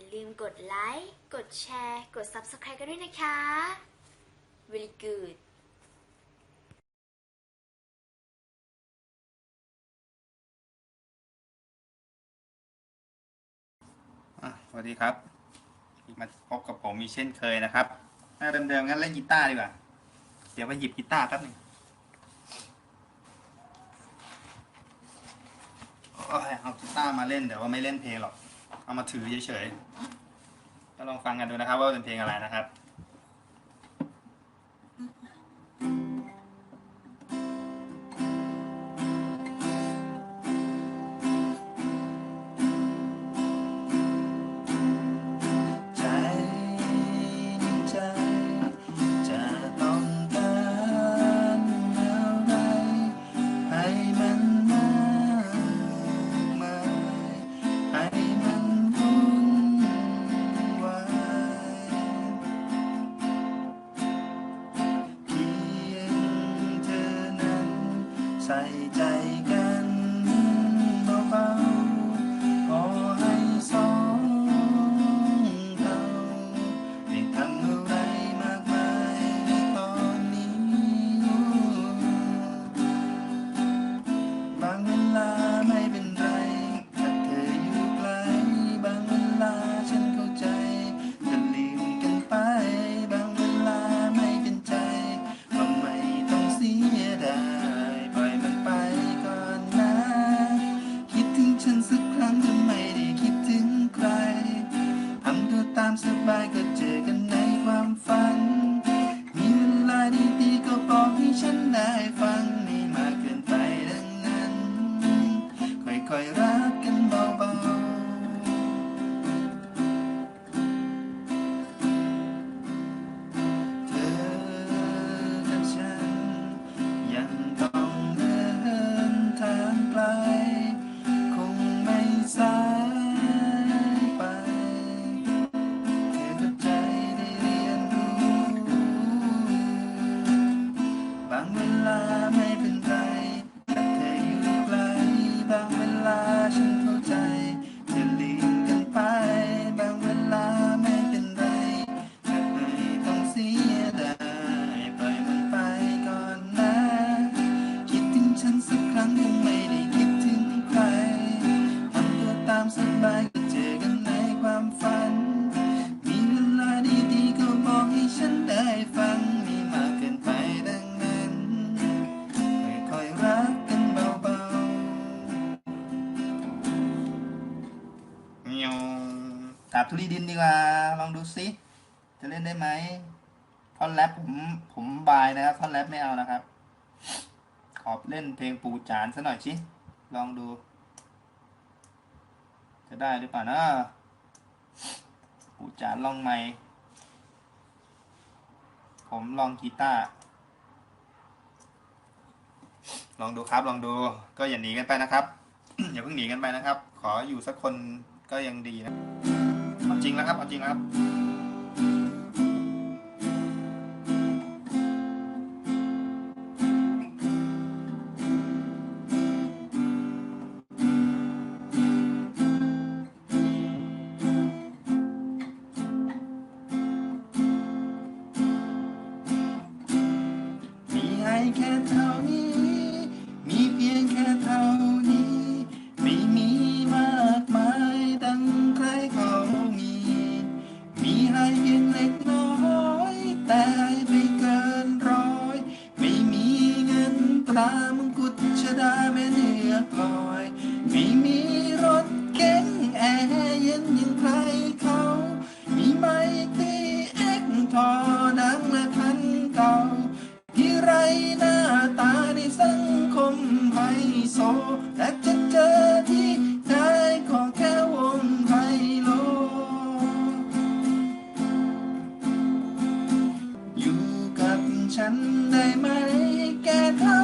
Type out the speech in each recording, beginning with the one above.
อย่าลืมกดไลค์ กดแชร์ กด Subscribe กันด้วยนะคะ very good อะสวัสดีครับ มาพบกับผมมีเช่นเคยนะครับหน้าเดิมๆงั้นเล่นกีตาร์ดีกว่า เดี๋ยวไปหยิบกีตาร์แป๊บหนึงโอ้ยเอากีตาร์มาเล่นเดี๋ยวว่าไม่เล่นเพลงหรอก เอามาถือเฉยๆก็ลองฟังกันดูนะครับ ว่าเป็นเพลงอะไรนะครับ ใสบายก็เจอกันในความฝัน มีเวลาดีๆก็บอกให้ฉันได้ฟังม่มากเกินไปดังนั้นค่อยๆรักกันเบาเงียวกราบทุลีดินดีกว่า ลองดูซิจะเล่นได้ไหมท่อนแรปผมผมบายนะครับท่อนแรปไม่เอานะครับ ขอบเล่นเพลงปูจานซะหน่อยชิ ลองดู จะได้หรือเปล่านะปูจาลองไม่ผมลองกีตาร์ลองดูครับลองดูก็อย่าหนีกันไปนะครับ อย่าเพิ่งหนีกันไปนะครับ ขออยู่สักคนก็ยังดีนะเอาจริงแล้วครับเอาจริงแล้วครับ แต่ให้ไปเกินร้อย ไม่มีเงินตรามงกุฎชดาแม่เนื้อพลอย ไม่มีรถเก๋งแอร์เย็นอย่างใครเขา มีไมตีเอ็กทอดังและคันเก่า ที่ไรหน้าตาในสังคมไฮโซแล นได้ไหมแกเท่า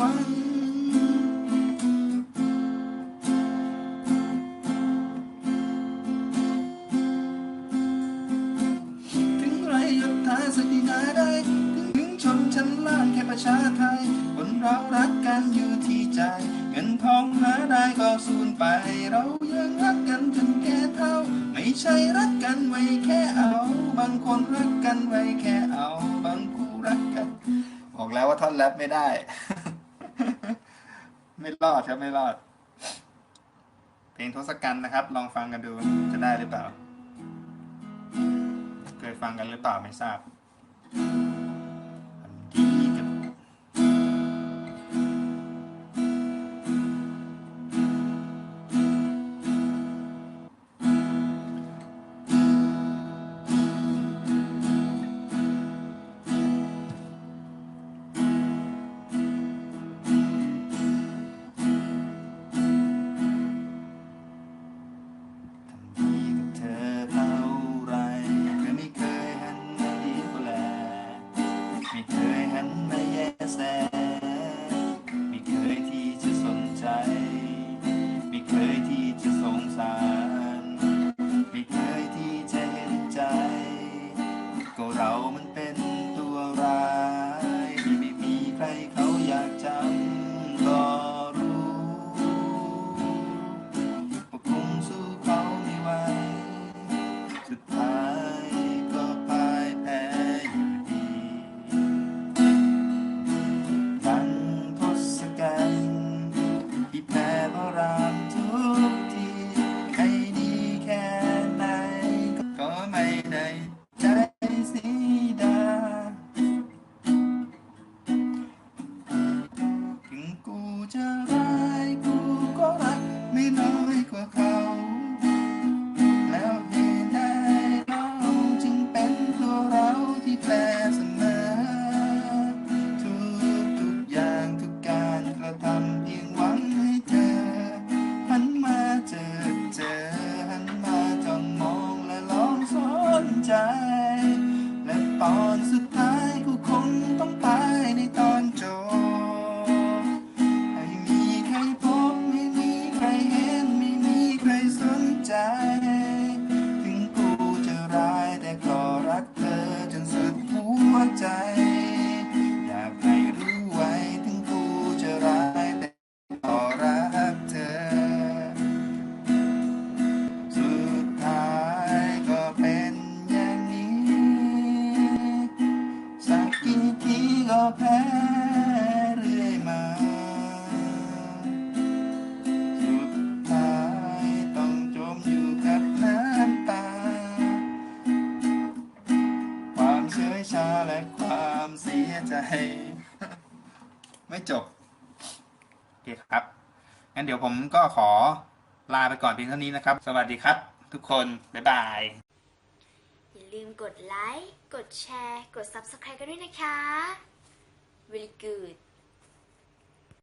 วัน ถึงไรยศถาสกินาได้ ถึงถงชนชั้นล่างแค่ประชาไทย คนเรารักกันอยู่ที่ใจ เงินทองหาได้ก็สูญไป เรายังรักกันจนแก่เท่า ไม่ใช่รักกันไว้แค่เอา บางคนรักกันไว้แค่เอา บางคู่รักกันบอกแล้วว่าท่อนแรปไม่ได้ ไม่รอดครับไม่รอด เพลงทศกัณฐ์นะครับ ลองฟังกันดูจะได้หรือเปล่า เคยฟังกันหรือเปล่าไม่ทราบ ไม่เคยที่จะเห็นใจ ก็เรามัน ก็ไตอนสุดท้ายกูคงต้องตายในตอน แพ้เรื่อยมา สุดท้ายต้องจมอยู่กับน้ำตา ความเฉยชาและความเสียใจ ไม่จบ โอเคครับ งั้นเดี๋ยวผมก็ขอลาไปก่อนเพียงเท่านี้นะครับ สวัสดีครับ ทุกคน บ๊ายบาย อย่าลืมกดไลค์ กดแชร์ กด Subscribe กันด้วยนะคะ really good.